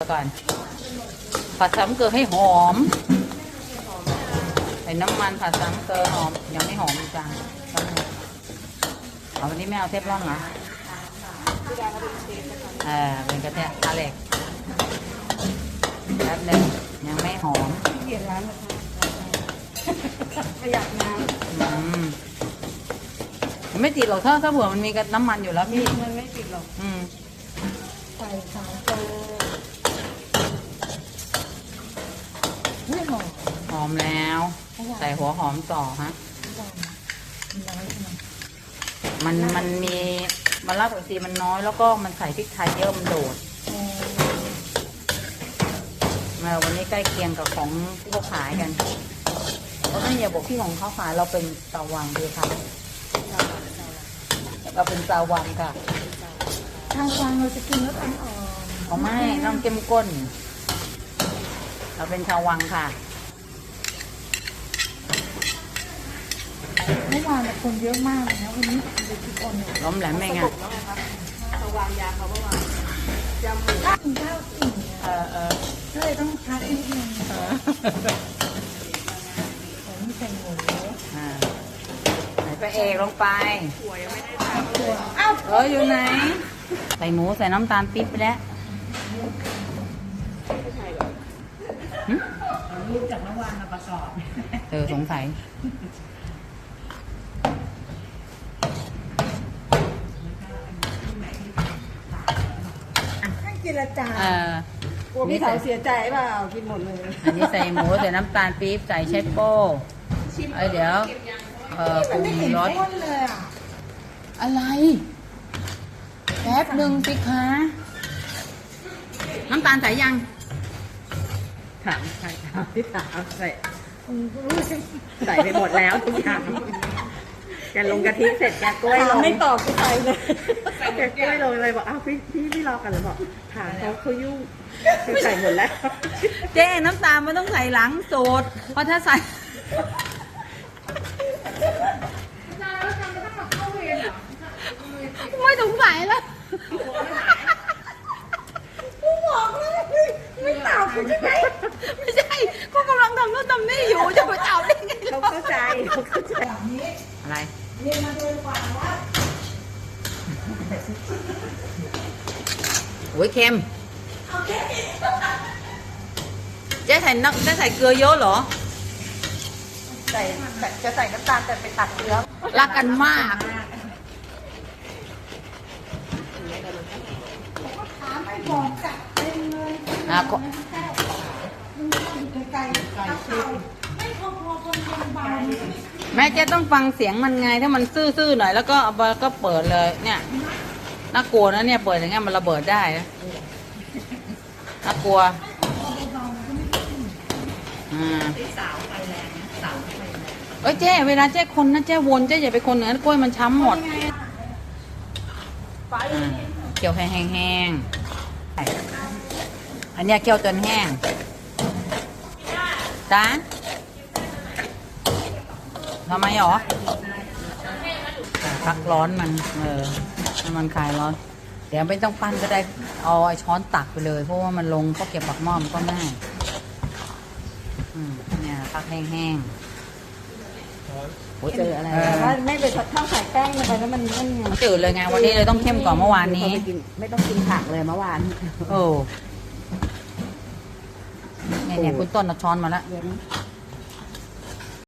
ก่อนผัดซ้ำเกลือให้หอม ใส่น้ำมันผัดซ้ำเกลือหอม ยังไม่หอมอีกจังต้องเอาวันนี้ไม่เอาเทฟลอนเหรอเออเป็นกระเทียมอาเหล็กแป๊บหนึงยังไม่หอมเกียรร้านนะคะประหยัดน้อืมมันไม่ติดหรอกถ้าถ้าเผื่อมันมีกับน้ำมันอยู่แล้วพี่ำมันไม่ติดหรอก อืม ใส่สามโตไม่ห อมหอมแล้ว ใส่หัวหอมต่อฮะน้อยใช่ไหมมันมันมีมันรากผักชีมันน้อยแล้วก็มันใส่พริกไทยเยอะมันโดดเออวันนี้ใกล้เคียงกับของที่เขาขายกันเพราะไม่อย่าบอกที่ของเขาขายเราเป็นตาวังดีค่ะเราเป็นตาวังค่ะทางกลางเราจะกินรสอ่อนเขาไม่ต้องเข้มข้น เราเป็นชาววังค่ะ เมื่อวานเนี่ยคนเยอะมากเลยนะวันนี้จะกินอ่อนเนี่ยล้มแหลมไม่ไงเขาวางยาเขาเมื่อวานยำหมูกินข้าวอิ่มเนี่ยเออเออก็เลยต้องพักนิดนึงเออแต่นี่ใส่หมูอ่าใส่พระเอกลงไปตัวอ้าวเอออยู่ไหน ใส่หมูใส่น้ำตาลปิ๊บไปแล้วหึรูปจากเมื่อวานมาประกอบ เออสงสัย เจรจาเออกลัวพี่สาวเสียใจเปล่ากินหมดเลยอันนี้ใส่หมูใส่น้ำตาลปี๊บใส่เชฟโป้เอ้ยเดี๋ยวเออปมัรุนงไม่เห็นรสข้นเลยอะอะไรแป๊บหนึ่งสิคะน้ำตาลใส่ยังถามใครถามที่ถามใส่อืมรู้ใช่ใส่ไปหมดแล้วทุกอย่าง แกลงกะทิเสร็จแกกล้วยลถามงไม่ตอบกูไปเลยแกกล้วยลงเลยบอกอ้าวพี่พี่ไม่รอกันเหรือบอกถามเขาเขายุ่งคือใส่หมดแล้ว เจ๊น้ำตาลมันต้องใส่หลังสูตรเพราะถ้าใส่ไม่สงสัยแล้วกูบอกแล้วไม่ตอบกูใช่ไหมไม่ใช่ก็กำลังทำนู่นทำนี่อยู่จะไปตอบได้ไงเขาเข้าใจเขาเข้าใจ แบบนี้ อะไรเรียนมาโดยกว่าว่าโอ้ยเค็มเอาแค่นี้เจ๊ใส่น้ำเจ๊ใส่เกลือเยอะเหรอ ใส่จะใส่น้ำตาลแต่ไปตัดเกลือรักกันมากถามไม่บอกจัดเต็มเลยอะก็มึงกินไก่ไก่เชฟไม่พอพอคนคนเบา แม่เจ๊ต้องฟังเสียงมันไงถ้ามันซื่อๆหน่อยแล้วก็เอาไปก็เปิดเลย เนี่ยน่ากลัวนะเนี่ยเปิดอย่างเงี้ยมันระเบิดได้นะน่ากลัวอ่าเอ้ยเจ๊เวลาเจ๊คนนะเจ๊วนเจ๊อย่าไปคนเหนือกล้วยมันช้ำหมดไปอ่าเคี่ยวให้แห้งๆอันเนี้ยเคี่ยวจนแห้งจ้า ทำไมหรอพักร้อนมันเออให้มันคลายร้อน เดี๋ยวไม่ต้องปั้นก็ได้เอาไอ้ช้อนตักไปเลย เพราะว่ามันลงก็เก็บปักหม้อมนก็ง่ายอืมเนี่ยพักแห้งๆโอ้ยเจออะไรแต่ว่าไม่ไปถ้าใส่แป้งลงไปแล้วมันนั่นไงจืดเลยไงวันนี้เลยต้องเข้มกว่าเมื่อวานนี้เขาไปกินไม่ต้องกินผักเลยเมื่อวานโอ้เนี่ยเนี่ยคุณต้นเอาช้อนมาแล้วเดี๋ยวนะ